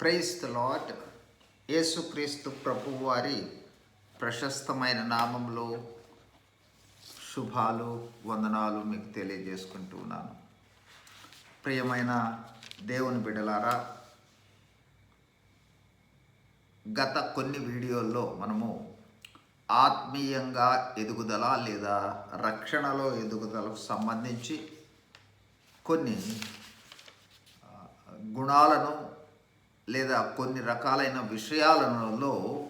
Price the lot యేసుక్రీస్తు ప్రభు వారి ప్రశస్తమైన నామంలో శుభాలు వందనాలు మీకు తెలియజేసుకుంటూ ఉన్నాను. ప్రియమైన దేవుని బిడలారా గత కొన్ని వీడియోల్లో మనము ఆత్మీయంగా ఎదుగుదల లేదా రక్షణలో ఎదుగుదలకు సంబంధించి కొన్ని గుణాలను లేదా కొన్ని రకాలైన విషయాలలో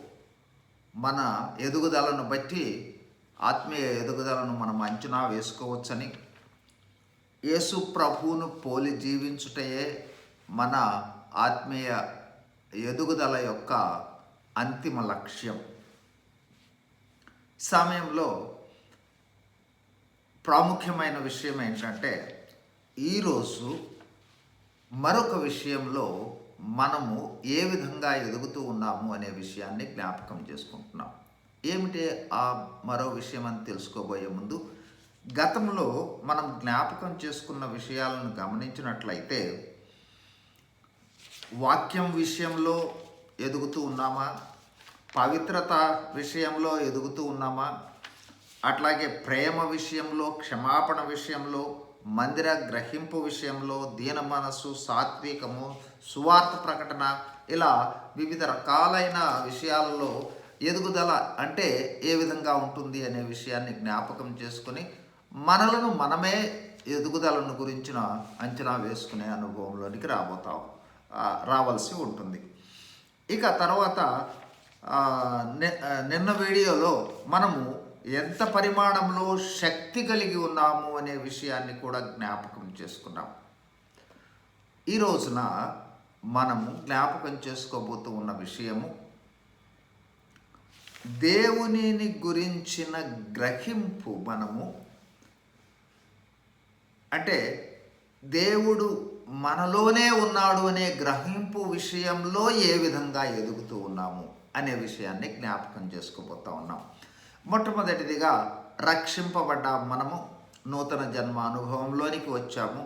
మన ఎదుగుదలను బట్టి ఆత్మీయ ఎదుగుదలను మనం అంచనా వేసుకోవచ్చని. యేసు ప్రభువును పోలి జీవించుటయే మన ఆత్మీయ ఎదుగుదల యొక్క అంతిమ లక్ష్యం. సమయంలో ప్రాముఖ్యమైన విషయం ఏంటంటే ఈరోజు మరొక విషయంలో మనము ఏ విధంగా ఎదుగుతూ ఉన్నాము అనే విషయాన్ని జ్ఞాపకం చేసుకుంటున్నాం. ఏమిటి ఆ మరో విషయం అని తెలుసుకోబోయే ముందు గతంలో మనం జ్ఞాపకం చేసుకున్న విషయాలను గమనించినట్లయితే వాక్యం విషయంలో ఎదుగుతూ ఉన్నామా? పవిత్రత విషయంలో ఎదుగుతూ ఉన్నామా? అట్లాగే ప్రేమ విషయంలో క్షమాపణ విషయంలో మందిర గ్రహింపు విషయంలో దీన మనస్సు సాత్వికము సువార్త ప్రకటన ఇలా వివిధ రకాలైన విషయాలలో ఎదుగుదల అంటే ఏ విధంగా ఉంటుంది అనే విషయాన్ని జ్ఞాపకం చేసుకుని మనలను మనమే ఎదుగుదలను గురించిన అంచనా వేసుకునే అనుభవంలోనికి రాబోతాం రావాల్సి ఉంటుంది. ఇక తర్వాత నిన్న వీడియోలో మనము ఎంత పరిమాణంలో శక్తి కలిగి ఉన్నాము అనే విషయాన్ని కూడా జ్ఞాపకం చేసుకున్నాం. ఈ రోజున మనము జ్ఞాపకం చేసుకోబోతూ ఉన్న విషయము దేవునిని గురించిన గ్రహింపు మనము. అంటే దేవుడు మనలోనే ఉన్నాడు అనే గ్రహింపు విషయంలో ఏ విధంగా ఎదుగుతూ ఉన్నాము అనే విషయాన్ని జ్ఞాపకం చేసుకోబోతా ఉన్నాం. మొట్టమొదటిదిగా రక్షింపబడ్డ మనము నూతన జన్మ అనుభవంలోనికి వచ్చాము.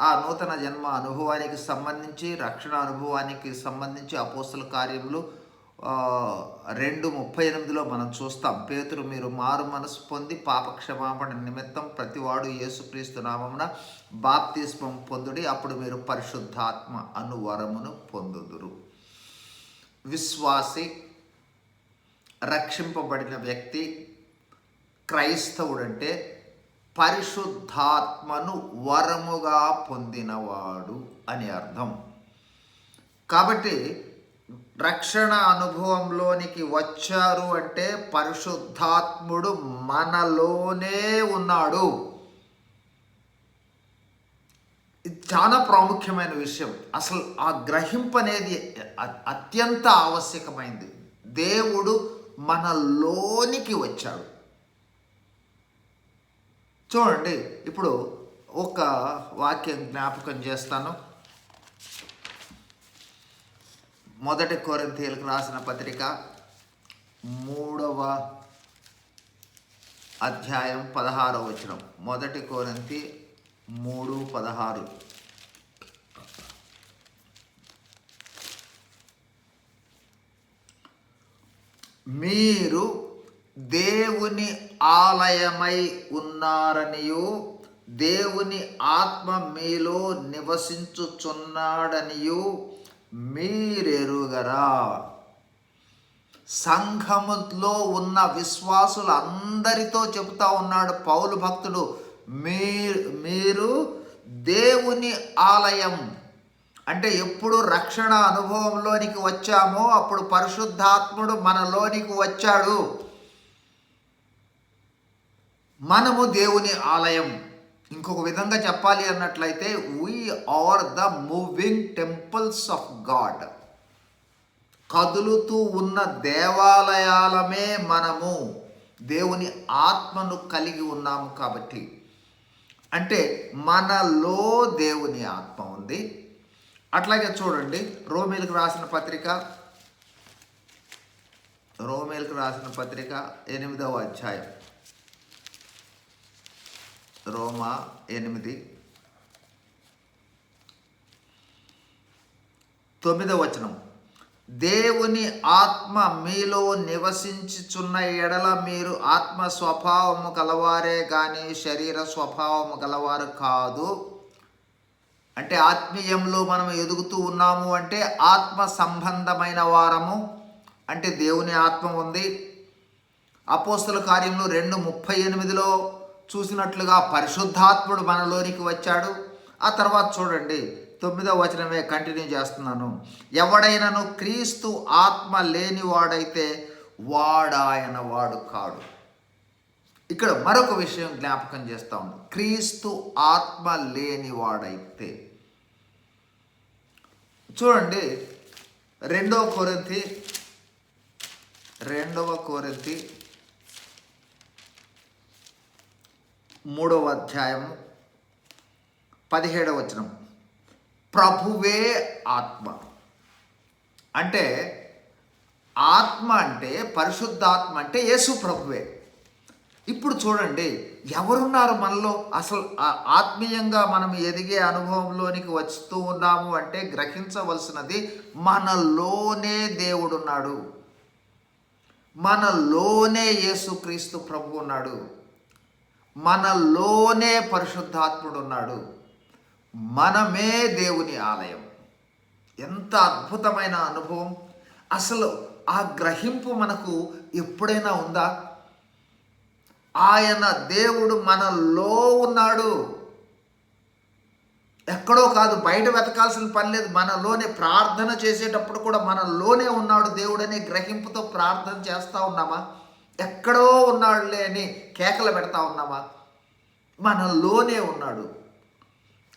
ఆ నూతన జన్మ అనుభవానికి సంబంధించి రక్షణ అనుభవానికి సంబంధించి అపోస్తల కార్యములు రెండు ముప్పై ఎనిమిదిలో మనం చూస్తాం. పేతురు మీరు మారు మనసు పొంది పాపక్షమాపణ నిమిత్తం ప్రతివాడు యేసుక్రీస్తు నామమున బాప్తిస్మం పొందుడి అప్పుడు మీరు పరిశుద్ధాత్మ అను వరమును పొందుదురు. విశ్వాసి రక్షింపబడిన వ్యక్తి క్రైస్తవుడంటే పరిశుద్ధాత్మను వరముగా పొందినవాడు అని అర్థం. కాబట్టి రక్షణ అనుభవంలోనికి వచ్చారు అంటే పరిశుద్ధాత్ముడు మనలోనే ఉన్నాడు. ఇది చాలా ప్రాముఖ్యమైన విషయం. అసలు ఆ గ్రహింపు అనేది అత్యంత ఆవశ్యకమైంది. దేవుడు మనలోనికి వచ్చాడు. చూడండి ఇప్పుడు ఒక వాక్యం జ్ఞాపకం చేస్తాను. మొదటి కొరంతీలకు రాసిన పత్రిక మూడవ అధ్యాయం పదహారవ వచనం. మొదటి కోరంతి మూడు పదహారు. మీరు దేవుని ఆలయమై ఉన్నారనియు దేవుని ఆత్మ మీలో నివసించుచున్నాడనియు మీరెరుగరా. సంఘములో ఉన్న విశ్వాసులు అందరితో చెబుతా ఉన్నాడు పౌలు భక్తుడు మీరు మీరు దేవుని ఆలయం అంటే ఎప్పుడు రక్షణ అనుభవంలోనికి వచ్చామో అప్పుడు పరిశుద్ధాత్ముడు మనలోనికి వచ్చాడు. మనము దేవుని ఆలయం. ఇంకొక విధంగా చెప్పాలి అన్నట్లయితే we are the moving temples of God కదులుతూ ఉన్న దేవాలయాలమే మనము. దేవుని ఆత్మను కలిగి ఉన్నాము కాబట్టి. అంటే మనలో దేవుని ఆత్మ ఉంది. అట్లాగే చూడండి రోమేల్కి రాసిన పత్రిక రోమేల్కి రాసిన పత్రిక ఎనిమిదవ అధ్యాయం. రోమా ఎనిమిది. తొమ్మిదవ వచనం. దేవుని ఆత్మ మీలో నివసించుచున్న ఎడల మీరు ఆత్మ స్వభావము గలవారే కానీ శరీర స్వభావము గలవారు కాదు. అంటే ఆత్మీయంలో మనం ఎదుగుతూ ఉన్నాము అంటే ఆత్మ సంబంధమైన వారము. అంటే దేవుని ఆత్మ ఉంది. అపోస్తుల కార్యంలో రెండు ముప్పై ఎనిమిదిలో చూసినట్లుగా పరిశుద్ధాత్ముడు మనలోనికి వచ్చాడు. ఆ తర్వాత చూడండి తొమ్మిదో వచనమే కంటిన్యూ చేస్తున్నాను. ఎవడైనను క్రీస్తు ఆత్మ లేనివాడైతే వాడాయన వాడు కాడు. ఇక్కడ మరొక విషయం జ్ఞాపకం చేస్తా ఉంది. క్రీస్తు ఆత్మ లేనివాడైతే. చూడండి రెండవ కొరింతి రెండవ కోరింతి మూడవ అధ్యాయం పదిహేడవ వచనం. ప్రభువే ఆత్మ. అంటే ఆత్మ అంటే పరిశుద్ధాత్మ అంటే యేసు ప్రభువే. ఇప్పుడు చూడండి ఎవరున్నారు మనలో? అసలు ఆత్మీయంగా మనం ఎదిగే అనుభవంలోనికి వస్తూ ఉన్నాము అంటే గ్రహించవలసినది మనలోనే దేవుడున్నాడు. మనలోనే యేసుక్రీస్తు ప్రభు ఉన్నాడు. మనలోనే పరిశుద్ధాత్ముడు ఉన్నాడు మనమే దేవుని ఆలయం. ఎంత అద్భుతమైన అనుభవం! అసలు ఆ గ్రహింపు మనకు ఎప్పుడైనా ఉందా? ఆయన దేవుడు మనలో ఉన్నాడు. ఎక్కడో కాదు బయట వెతకాల్సిన పని లేదు. మనలోనే ప్రార్థన చేసేటప్పుడు కూడా మనలోనే ఉన్నాడు దేవుడు అనే గ్రహింపుతో ప్రార్థన చేస్తూ ఉన్నామా ఎక్కడో ఉన్నాడులే అని కేకలు పెడతా ఉన్నామా మనలోనే ఉన్నాడు.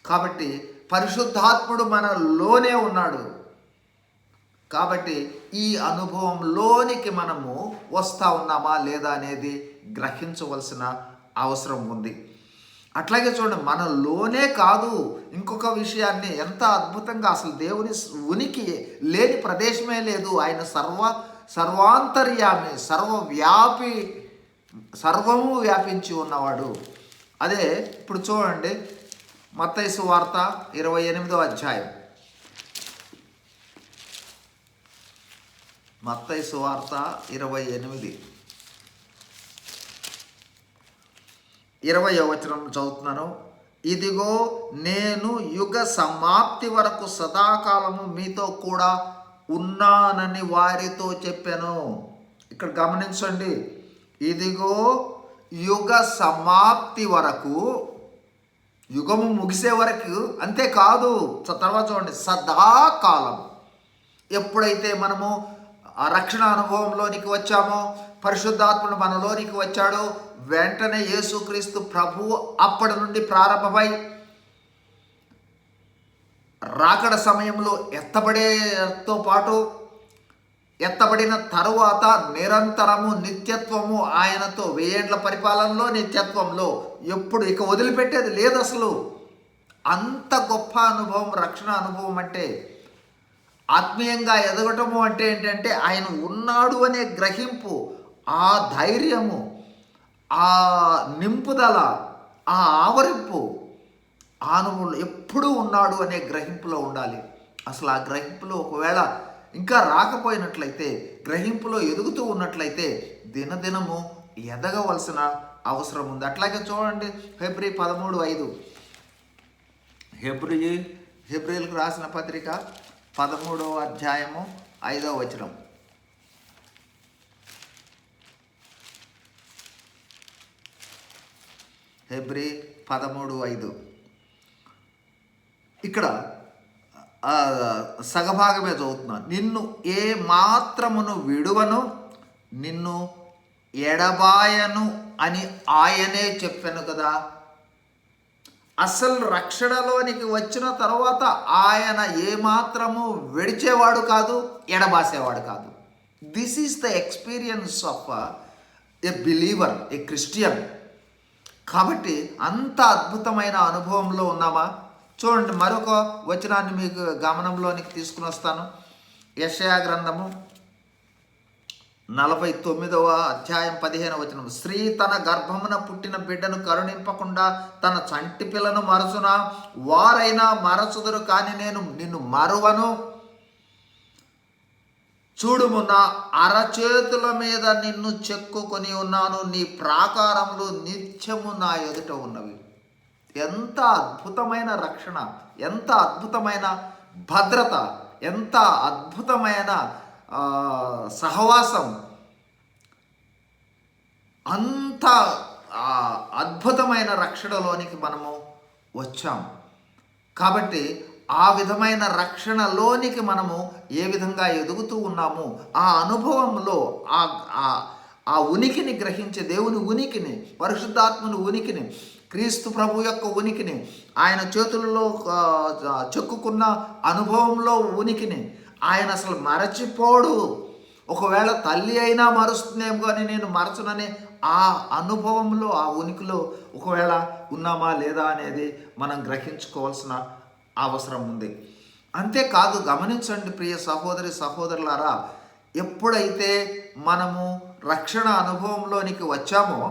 కాబట్టి పరిశుద్ధాత్ముడు మనలోనే ఉన్నాడు. కాబట్టి ఈ అనుభవంలోనికి మనము వస్తా ఉన్నామా లేదా అనేది గ్రహించవలసిన అవసరం ఉంది. అట్లాగే చూడండి మనలోనే కాదు ఇంకొక విషయాన్ని ఎంత అద్భుతంగా అసలు దేవుని ఉనికి లేని ప్రదేశమే లేదు. ఆయన సర్వ సర్వాంతర్యామి సర్వవ్యాపి సర్వము వ్యాపించి ఉన్నవాడు. అదే ఇప్పుడు చూడండి మత్తైసు వార్త ఇరవై ఎనిమిదో అధ్యాయం. మత్తయి సువార్త ఇరవై ఎనిమిది. ఇరవై వచనం చదువుతున్నాను. ఇదిగో నేను యుగ సమాప్తి వరకు సదాకాలము మీతో కూడా ఉన్నానని వారితో చెప్పాను. ఇక్కడ గమనించండి. ఇదిగో యుగ సమాప్తి వరకు యుగము ముగిసే వరకు అంతేకాదు. తర్వాత చూడండి. సదాకాలం ఎప్పుడైతే మనము ఆ రక్షణ అనుభవంలోనికి వచ్చామో పరిశుద్ధాత్ముడు మనలోనికి వచ్చాడో వెంటనే యేసుక్రీస్తు ప్రభువు అప్పటి నుండి ప్రారంభమై రాకడ సమయంలో ఎత్తబడేతో పాటు ఎత్తబడిన తరువాత నిరంతరము నిత్యత్వము ఆయనతో వెయ్యేండ్ల పరిపాలనలో నిత్యత్వంలో. ఎప్పుడు ఇక వదిలిపెట్టేది లేదు అసలు. అంత గొప్ప అనుభవం రక్షణ అనుభవం అంటే ఆత్మీయంగా ఎదగటము అంటే ఏంటంటే ఆయన ఉన్నాడు అనే గ్రహింపు ఆ ధైర్యము ఆ నింపుదల ఆ ఆవరింపు ఆ అనుభవంలో ఎప్పుడూ ఉన్నాడు అనే గ్రహింపులో ఉండాలి. అసలు ఆ గ్రహింపులో ఒకవేళ ఇంకా రాకపోయినట్లయితే గ్రహింపులో ఎదుగుతూ ఉన్నట్లయితే దినదినము ఎదగవలసిన అవసరం ఉంది. అట్లాగే చూడండి ఫిబ్రవరి పదమూడు ఐదు. హెబ్రి హెబ్రిల్కి రాసిన పత్రిక పదమూడవ అధ్యాయము ఐదవ వచనం. హెబ్రి పదమూడు ఐదు. ఇక్కడ సగభాగమే చదువుతున్నాను నిన్ను ఏ మాత్రమును విడువను నిన్ను ఎడబాయను అని ఆయనే చెప్పాను కదా. అసలు రక్షణలోనికి వచ్చిన తర్వాత ఆయన ఏమాత్రము విడిచేవాడు కాదు ఎడబాసేవాడు కాదు. This is the experience of a believer a Christian కాబట్టి అంత అద్భుతమైన అనుభవంలో ఉన్నామా? చూడండి మరొక వచనాన్ని మీకు గమనంలోనికి తీసుకుని వస్తాను. యషయా గ్రంథము నలభై తొమ్మిదవ అధ్యాయం పదిహేను వచనం. స్త్రీ తన గర్భమున పుట్టిన బిడ్డను కరుణింపకుండా తన చంటి పిల్లను మరచున? వారైనా మరచుదురు కానీ నేను నిన్ను మరువను. చూడుము నా అరచేతుల మీద నిన్ను చెక్కుకొని ఉన్నాను. నీ ప్రాకారములు నిత్యము నా ఎదుట ఉన్నవి. ఎంత అద్భుతమైన రక్షణ ఎంత అద్భుతమైన భద్రత ఎంత అద్భుతమైన సహవాసం. అంత అద్భుతమైన రక్షణలోనికి మనము వచ్చాం. కాబట్టి ఆ విధమైన రక్షణలోనికి మనము ఏ విధంగా ఎదుగుతూ ఉన్నాము ఆ అనుభవంలో ఆ ఆ- ఉనికిని గ్రహించే దేవుని ఉనికిని పరిశుద్ధాత్మని ఉనికిని క్రీస్తు ప్రభు యొక్క ఉనికిని ఆయన చేతులలో చెక్కుకున్న అనుభవంలో ఉనికిని ఆయన అసలు మరచిపోడు. ఒకవేళ తల్లి అయినా మరుస్తుందేమో కానీ నేను మరచననే ఆ అనుభవంలో ఆ ఉనికిలో ఒకవేళ ఉన్నామా లేదా అనేది మనం గ్రహించుకోవాల్సిన అవసరం ఉంది. అంతేకాదు గమనించండి ప్రియ సహోదరి సహోదరులారా ఎప్పుడైతే మనము రక్షణ అనుభవంలోనికి వచ్చామో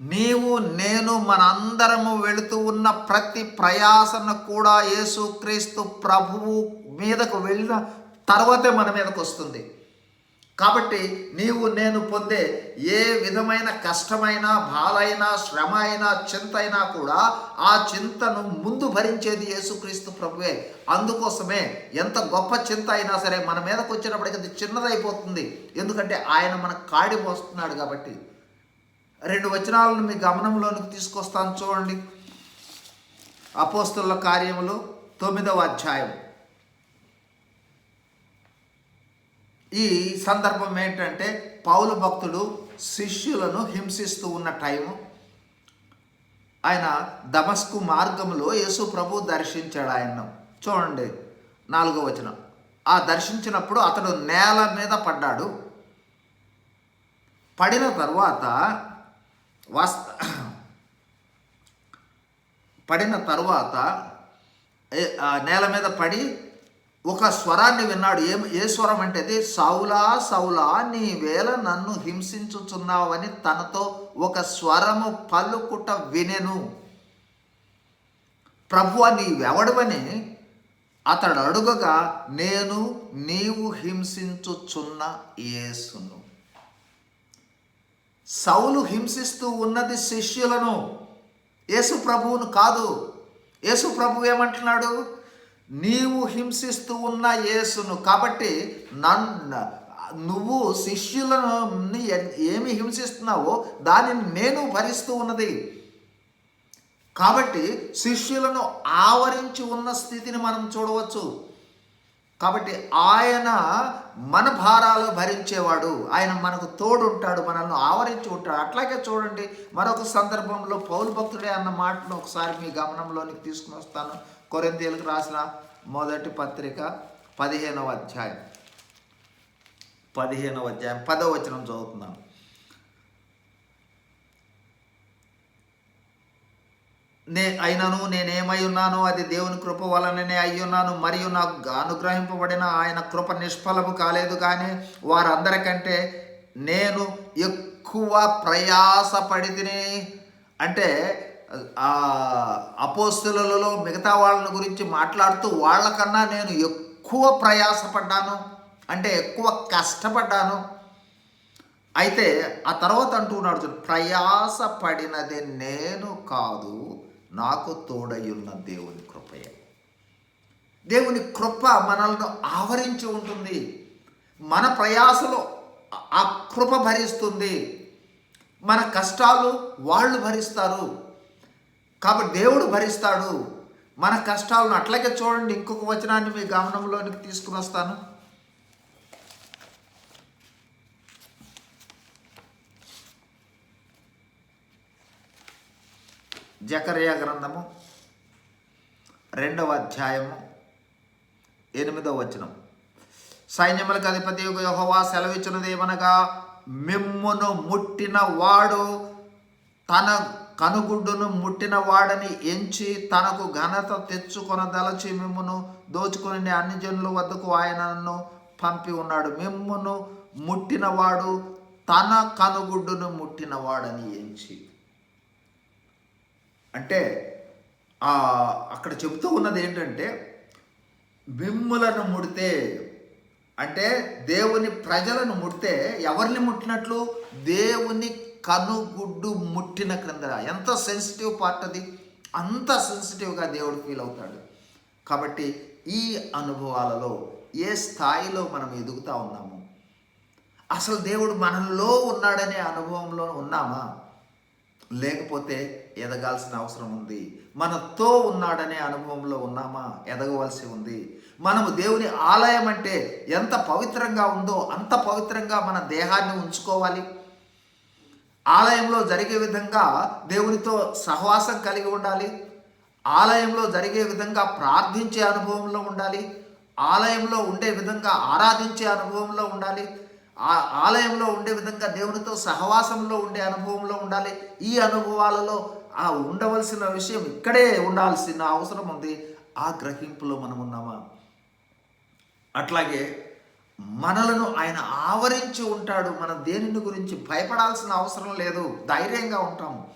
నీవు నేను మనందరము వెళుతూ ఉన్న ప్రతి ప్రయాసను కూడా యేసుక్రీస్తు ప్రభువు మీదకు వెళ్ళిన తర్వాతే మన మీదకు వస్తుంది. కాబట్టి నీవు నేను పొందే ఏ విధమైన కష్టమైన బాధైనా శ్రమ అయినా చింత అయినా కూడా ఆ చింతను ముందు భరించేది యేసుక్రీస్తు ప్రభువే. అందుకోసమే ఎంత గొప్ప చింత అయినా సరే మన మీదకు వచ్చినప్పటికీ అది చిన్నదైపోతుంది. ఎందుకంటే ఆయన మన కాడి మోస్తున్నాడు కాబట్టి. రెండు వచనాలను మీ గమనంలోనికి తీసుకొస్తాను చూడండి. అపోస్తుల కార్యములు తొమ్మిదవ అధ్యాయం ఈ సందర్భం ఏంటంటే పౌలు భక్తుడు శిష్యులను హింసిస్తూ ఉన్న టైము. ఆయన దమస్కు మార్గంలో యేసు ప్రభు దర్శించాడు ఆయన చూడండి నాలుగో వచనం. ఆ దర్శించినప్పుడు అతడు నేల మీద పడ్డాడు. పడిన తర్వాత వాస్త పడిన తర్వాత నేల మీద పడి ఒక స్వరాన్ని విన్నాడు. ఏం ఏ స్వరం అంటే అది సౌలా సౌలా నీ వేళ నన్ను హింసించుచున్నావని తనతో ఒక స్వరము పలుకుట వినెను. ప్రభు నీవెవడవని అతడు అడుగగా నేను నీవు హింసించుచున్న యేసును. సౌలు హింసిస్తూ ఉన్నది శిష్యులను. యేసు ప్రభువును కాదు. యేసు ప్రభు ఏమంటున్నాడు? నీవు హింసిస్తూ ఉన్న యేసును కాబట్టి నన్ను నువ్వు శిష్యులను ఏమి హింసిస్తున్నావో దానిని నేను భరిస్తూ ఉన్నది. కాబట్టి శిష్యులను ఆవరించి ఉన్న స్థితిని మనం చూడవచ్చు. కాబట్టి ఆయన మన భారాలు భరించేవాడు. ఆయన మనకు తోడుంటాడు మనల్ని ఆవరించి ఉంటాడు. అట్లాగే చూడండి మరొక సందర్భంలో పౌరు భక్తుడే అన్న మాటను ఒకసారి మీ గమనంలోనికి తీసుకుని వస్తాను. కొరింతీయులకు రాసిన మొదటి పత్రిక పదిహేనవ అధ్యాయం. పదిహేనవ అధ్యాయం పదవ వచనం చదువుతున్నాను. నే అయినను నేనేమై ఉన్నాను అది దేవుని కృప వలననే అయ్యున్నాను మరియు నాకు అనుగ్రహింపబడిన ఆయన కృప నిష్ఫలము కాలేదు కానీ వారందరికంటే నేను ఎక్కువ ప్రయాసపడితిని. అంటే అపోస్తులలో మిగతా వాళ్ళని గురించి మాట్లాడుతూ వాళ్ళకన్నా నేను ఎక్కువ ప్రయాసపడ్డాను అంటే ఎక్కువ కష్టపడ్డాను. అయితే ఆ తర్వాత అంటున్నాడు ప్రయాసపడినది నేను కాదు నాకు తోడయ్యున్న దేవుని కృపయే. దేవుని కృప మనల్ని ఆవరించి ఉంటుంది మన ప్రయాసలో ఆ కృప భరిస్తుంది మన కష్టాలు వాళ్ళు భరిస్తారు. కాబట్టి దేవుడు భరిస్తాడు. మన కష్టాలను అట్లాగే చూడండి ఇంకొక వచనాన్ని మీ గమనంలోనికి తీసుకుని వస్తాను. జకరియా గ్రంథము రెండవ అధ్యాయము ఎనిమిదవ వచనం. సైన్యములకు అధిపతి యెహోవా సెలవిచ్చినదేమనగా మిమ్మును ముట్టిన వాడు తన కనుగుడ్డును ముట్టిన వాడని ఎంచి తనకు ఘనత తెచ్చుకొనదలచి మిమ్మును దోచుకుని అన్ని జనుల వద్దకు ఆయనను పంపి ఉన్నాడు. మిమ్మును ముట్టినవాడు తన కనుగుడ్డును ముట్టినవాడని ఎంచి. అంటే అక్కడ చెబుతూ ఉన్నది ఏంటంటే మిమ్ములను ముడితే అంటే దేవుని ప్రజలను ముడితే ఎవరిని ముట్టినట్లు? దేవుని కనుగుడ్డు ముట్టిన క్రింద ఎంత సెన్సిటివ్ పార్ట్ అది? అంత సెన్సిటివ్గా దేవుడు ఫీల్ అవుతాడు. కాబట్టి ఈ అనుభవాలలో ఏ స్థాయిలో మనం ఎదుగుతా ఉన్నాము? అసలు దేవుడు మనలో ఉన్నాడనే అనుభవంలో ఉన్నామా? లేకపోతే ఎదగాల్సిన అవసరం ఉంది? మనతో ఉన్నాడనే అనుభవంలో ఉన్నామా? ఎదగవలసి ఉంది. మనము దేవుని ఆలయం అంటే ఎంత పవిత్రంగా ఉందో అంత పవిత్రంగా మన దేహాన్ని ఉంచుకోవాలి. ఆలయంలో జరిగే విధంగా దేవునితో సహవాసం కలిగి ఉండాలి. ఆలయంలో జరిగే విధంగా ప్రార్థించే అనుభవంలో ఉండాలి. ఆలయంలో ఉండే విధంగా ఆరాధించే అనుభవంలో ఉండాలి. ఆ ఆలయంలో ఉండే విధంగా దేవునితో సహవాసంలో ఉండే అనుభవంలో ఉండాలి. ఈ అనుభవాలలో ఆ ఉండవలసిన విషయం ఇక్కడే ఉండాల్సిన అవసరం ఉంది. ఆ గ్రహింపులో మనం ఉన్నామా అట్లాగే మనలను ఆయన ఆవరించి ఉంటాడు. మనం దేనిని గురించి భయపడాల్సిన అవసరం లేదు. ధైర్యంగా ఉంటాము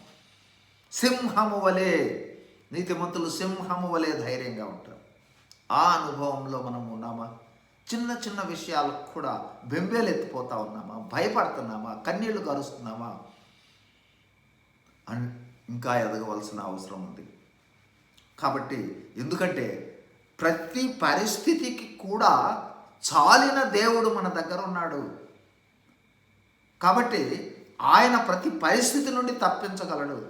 సింహము వలె నీతిమంతులు సింహము వలె ధైర్యంగా ఉంటారు. ఆ అనుభవంలో మనం ఉన్నామా? చిన్న చిన్న విషయాలకు కూడా బెంబేలు ఎత్తిపోతా ఉన్నామా? భయపడుతున్నామా? కన్నీళ్ళు కరుస్తున్నామా? అండ్ ఇంకా ఎదగవలసిన అవసరం ఉంది. కాబట్టి ఎందుకంటే ప్రతి పరిస్థితికి కూడా చాలిన దేవుడు మన దగ్గర ఉన్నాడు. కాబట్టి ఆయన ప్రతి పరిస్థితి నుండి తప్పించగలడు.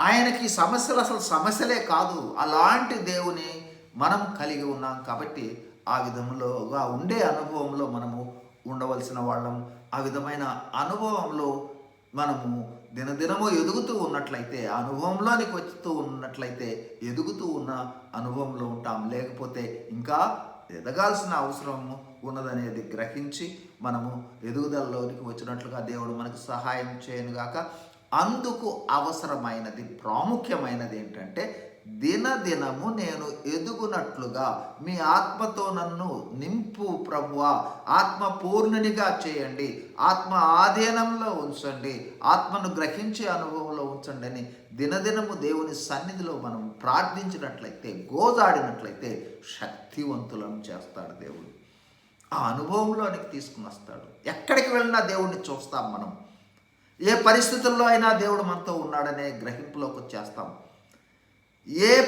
ఆయనకి సమస్యలు అసలు సమస్యలే కాదు. అలాంటి దేవుని మనం కలిగి ఉన్నాం కాబట్టి ఆ విధంలోగా ఉండే అనుభవంలో మనము ఉండవలసిన వాళ్ళం. ఆ విధమైన అనుభవంలో మనము దినదినము ఎదుగుతూ ఉన్నట్లయితే అనుభవంలోనికి వచ్చుతూ ఉన్నట్లయితే ఎదుగుతూ ఉన్న అనుభవంలో ఉంటాం. లేకపోతే ఇంకా ఎదగాల్సిన అవసరము ఉన్నదనేది గ్రహించి మనము ఎదుగుదలలోనికి వచ్చినట్లుగా దేవుడు మనకు సహాయం చేయనుగాక అందుకు అవసరమైనది ప్రాముఖ్యమైనది ఏంటంటే దినదినము నేను ఎదుగునట్లుగా మీ ఆత్మతో నన్ను నింపు ప్రభువా. ఆత్మ పూర్ణునిగా చేయండి. ఆత్మ ఆధీనంలో ఉంచండి. ఆత్మను గ్రహించే అనుభవంలో ఉంచండి అని దినదినము దేవుని సన్నిధిలో మనం ప్రార్థించినట్లయితే గోదాడినట్లయితే శక్తివంతులను చేస్తాడు దేవుడు. ఆ అనుభవంలోనికి తీసుకుని వస్తాడు ఎక్కడికి వెళ్ళినా దేవుడిని చూస్తాం మనం. ఏ పరిస్థితుల్లో అయినా దేవుడు మనతో ఉన్నాడనే గ్రహింపులోకి వచ్చేస్తాం. ఏ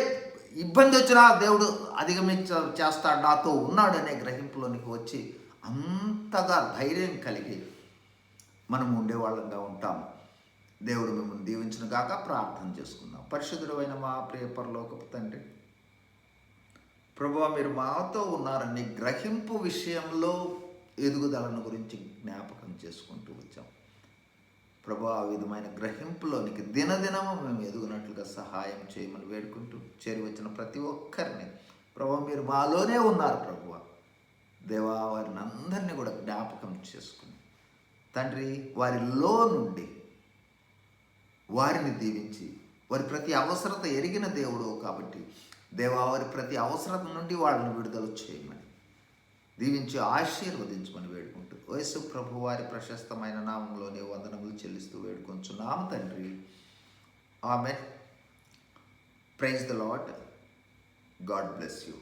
ఇబ్బంది వచ్చినా దేవుడు అధిగమించ చేస్తాడు నాతో ఉన్నాడనే గ్రహింపులోనికి వచ్చి అంతగా ధైర్యం కలిగి మనం ఉండేవాళ్ళంగా ఉంటాం. దేవుడు మిమ్మల్ని దీవించిన కాక ప్రార్థన చేసుకుందాం. పరిశుద్ధుడు మా ప్రియ పరలోకపు తండ్రి ప్రభు మీరు మాతో ఉన్నారని గ్రహింపు విషయంలో ఎదుగుదలను గురించి జ్ఞాపకం చేసుకుంటూ వచ్చాం. ప్రభు ఆ విధమైన గ్రహింపులోనికి దినదినము మేము ఎదుగునట్లుగా సహాయం చేయమని వేడుకుంటూ చేరి వచ్చిన ప్రతి ఒక్కరిని. ప్రభు మీరు మాలోనే ఉన్నారు ప్రభు. దేవా వారిని అందరినీ కూడా జ్ఞాపకం చేసుకుని. తండ్రి వారిలో నుండి వారిని దీవించి వారి ప్రతి అవసరత ఎరిగిన దేవుడు కాబట్టి దేవా వారి ప్రతి అవసరత నుండి వాళ్ళని విడుదల చేయమని దీవించి ఆశీర్వదించమని వేడుకుంటున్నాను వయసు ప్రభు వారి ప్రశస్తమైన నామంలోనే వందనములు చెల్లిస్తూ వేడుకొంచున్నాము తండ్రి. ఆమె praise the lord god bless you.